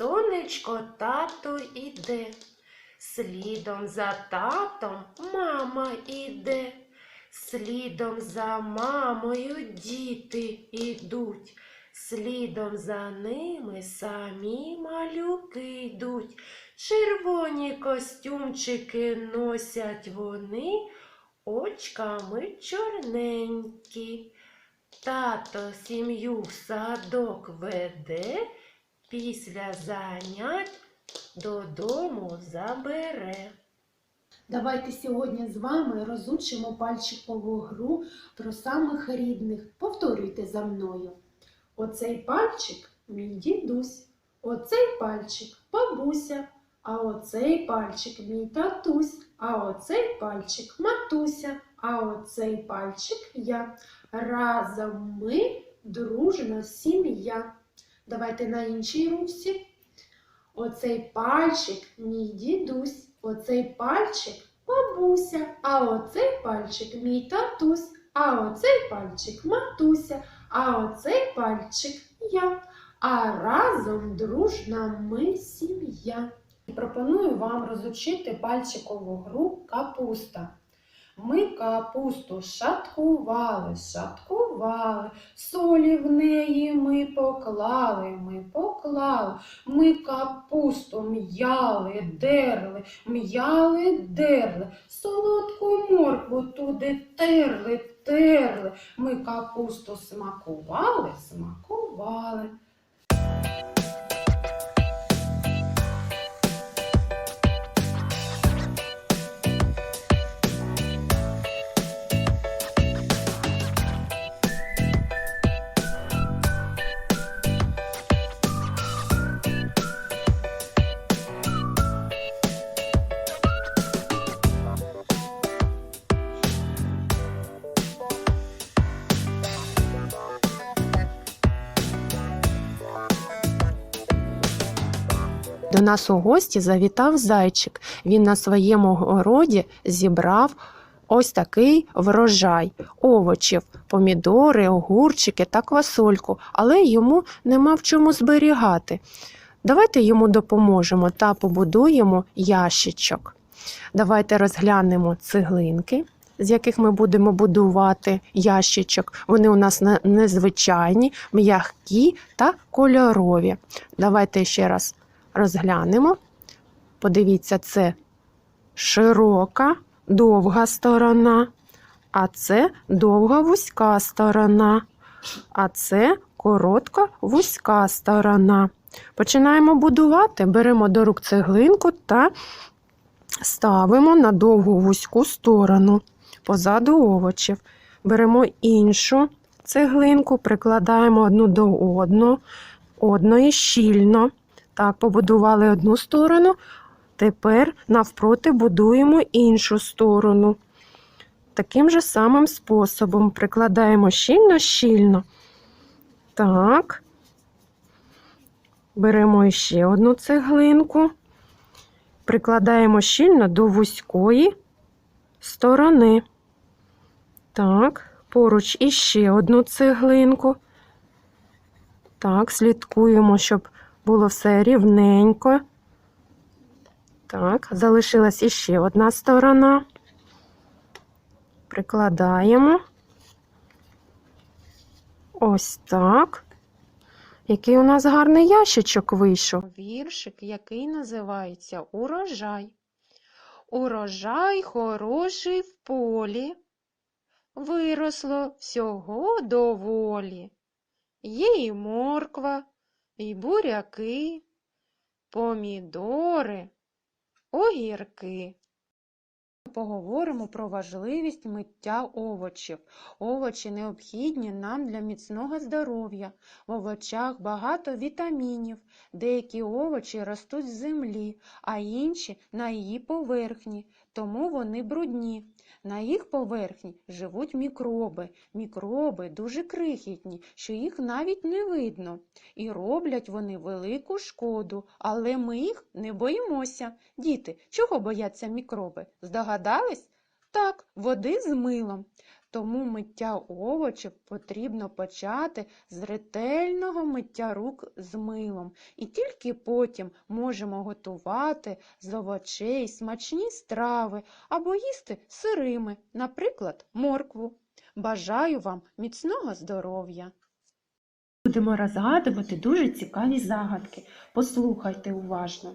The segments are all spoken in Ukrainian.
Сонечко тато іде, слідом за татом мама іде, слідом за мамою діти ідуть, слідом за ними самі малюки йдуть. Червоні костюмчики носять вони, очками чорненькі. Тато сім'ю в садок веде, після занять додому забере. Давайте сьогодні з вами розучимо пальчикову гру про самих рідних. Повторюйте за мною. Оцей пальчик мій дідусь, оцей пальчик бабуся, а оцей пальчик мій татусь, а оцей пальчик матуся, а оцей пальчик я. Разом ми дружна сім'я. Давайте на іншій руці. Оцей пальчик мій дідусь, оцей пальчик бабуся, а оцей пальчик мій татусь, а оцей пальчик матуся, а оцей пальчик я. А разом дружна ми сім'я. Пропоную вам розучити пальчикову гру капуста. Ми капусту шаткували, шаткували, солі в неї ми поклали, ми поклали. Ми капусту м'яли, дерли, м'яли, дерли, солодку моркву туди терли, терли. Ми капусту смакували, смакували. До нас у гості завітав зайчик. Він на своєму городі зібрав ось такий врожай овочів, помідори, огурчики та квасольку, але йому нема в чому зберігати. Давайте йому допоможемо та побудуємо ящичок. Давайте розглянемо цеглинки, з яких ми будемо будувати ящичок. Вони у нас незвичайні, м'які та кольорові. Давайте ще раз розглянемо. Подивіться, це широка, довга сторона, а це довга вузька сторона, а це коротка вузька сторона. Починаємо будувати, беремо до рук цеглинку та ставимо на довгу вузьку сторону позаду овочів. Беремо іншу цеглинку, прикладаємо одну до одну, одної щільно. Так, побудували одну сторону, тепер навпроти будуємо іншу сторону. Таким же самим способом прикладаємо щільно-щільно. Так. Беремо ще одну цеглинку, прикладаємо щільно до вузької сторони. Так, поруч іще одну цеглинку. Так, слідкуємо, щоб було все рівненько. Так, залишилась іще одна сторона. Прикладаємо. Ось так. Який у нас гарний ящичок вийшов. Віршик, який називається Урожай. Урожай хороший в полі. Виросло всього доволі. Є і морква, і буряки, помідори, огірки. Поговоримо про важливість миття овочів. Овочі необхідні нам для міцного здоров'я. В овочах багато вітамінів. Деякі овочі ростуть з землі, а інші на її поверхні, тому вони брудні. На їх поверхні живуть мікроби. Мікроби дуже крихітні, що їх навіть не видно. І роблять вони велику шкоду, але ми їх не боїмося. Діти, чого бояться мікроби? Здогадались? Так, води з милом. Тому миття овочів потрібно почати з ретельного миття рук з милом. І тільки потім можемо готувати з овочей смачні страви або їсти сирими, наприклад, моркву. Бажаю вам міцного здоров'я! Будемо розгадувати дуже цікаві загадки. Послухайте уважно.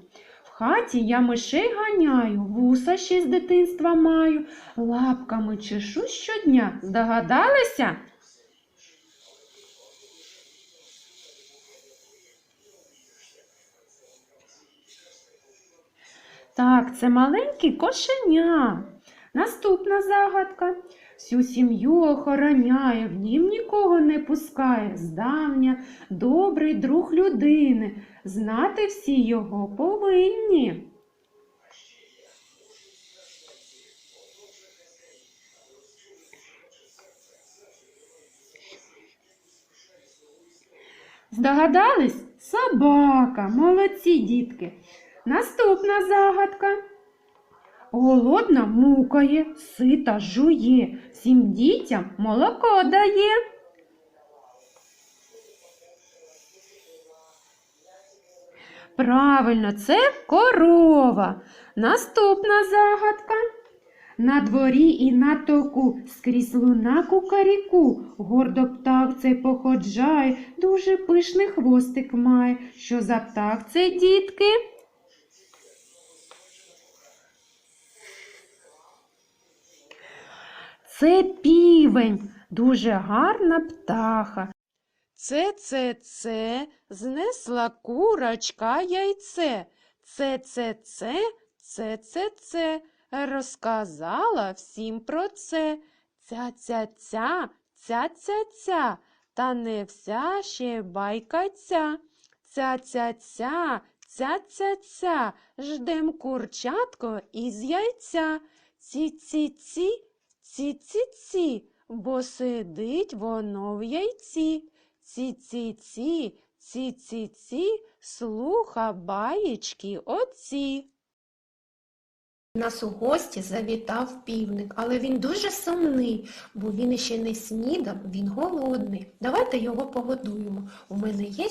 Хаті я мишей ганяю, вуса ще з дитинства маю, лапками чешу щодня. Здогадалися? Так, це маленький кошеня. Наступна загадка. Всю сім'ю охороняє, в дім нікого не пускає. Здавня добрий друг людини. Знати всі його повинні. Здогадались? Собака, молодці дітки. Наступна загадка. Голодна мукає, сита жує, всім дітям молоко дає. Правильно, це корова. Наступна загадка. На дворі і на току скрізь луна кукаріку, гордо птах цей походжає, дуже пишний хвостик має. Що за птах це, дітки? Це півень, дуже гарна птаха. Це, це, це, знесла курочка яйце. Це, це, це, це, це, це, розказала всім про це. Ця, ця, ця, ця, ця, ця, та не вся ще байка ця. Ця, ця, ця, ця, ця, ця, ждем курчатко із яйця. Ці, ці, ці, ці, ці, ці, бо сидить воно в яйці. Ці, ці, ці, ці, ці, ці, слуха баєчки оці. Нас у гості завітав півник, але він дуже сумний, бо він іще не снідав, він голодний. Давайте його погодуємо. У мене є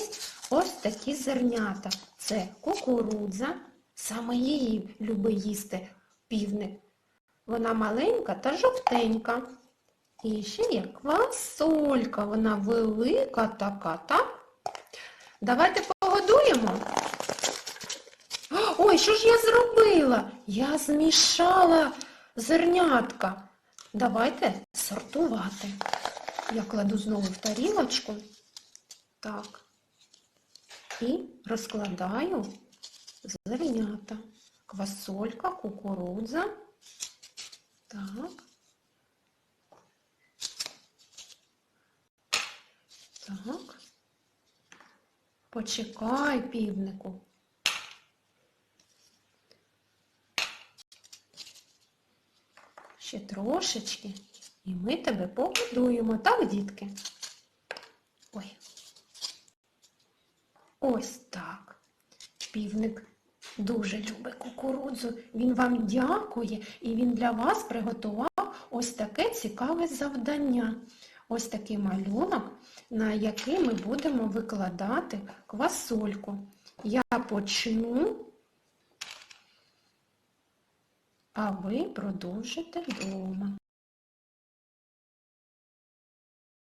ось такі зернята. Це кукурудза, саме її любить їсти півник. Вона маленька та жовтенька. І ще є квасолька, вона велика така, так? Давайте погодуємо. Ой, що ж я зробила? Я змішала зернятка. Давайте сортувати. Я кладу знову в тарілочку. Так. І розкладаю зернята. Квасолька, кукурудза. Так. Так. Почекай, півнику. Ще трошечки, і ми тебе погодуємо, так, дітки? Ой. Ось так. Півник дуже любить кукурудзу. Він вам дякує і він для вас приготував ось таке цікаве завдання. Ось такий малюнок, на який ми будемо викладати квасольку. Я почну, а ви продовжите вдома.